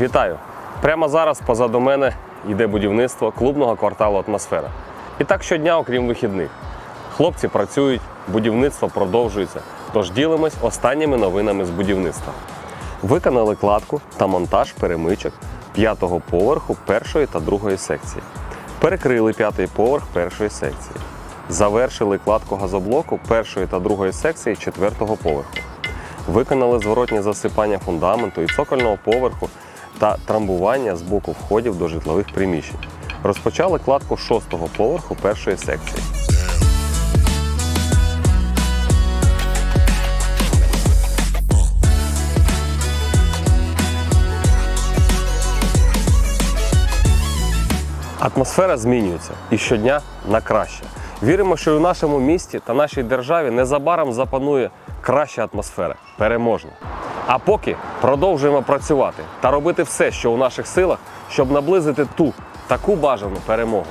Вітаю! Прямо зараз позаду мене йде будівництво клубного кварталу Атмосфера. І так щодня, окрім вихідних. Хлопці працюють, будівництво продовжується. Тож ділимось останніми новинами з будівництва. Виконали кладку та монтаж перемичок п'ятого поверху першої та другої секції. Перекрили п'ятий поверх першої секції. Завершили кладку газоблоку першої та другої секції четвертого поверху. Виконали зворотні засипання фундаменту і цокольного поверху та трамбування з боку входів до житлових приміщень. Розпочали кладку шостого поверху першої секції. Атмосфера змінюється і щодня на краще. Віримо, що у нашому місті та нашій державі незабаром запанує краща атмосфера, переможна. А поки продовжуємо працювати та робити все, що у наших силах, щоб наблизити ту таку бажану перемогу.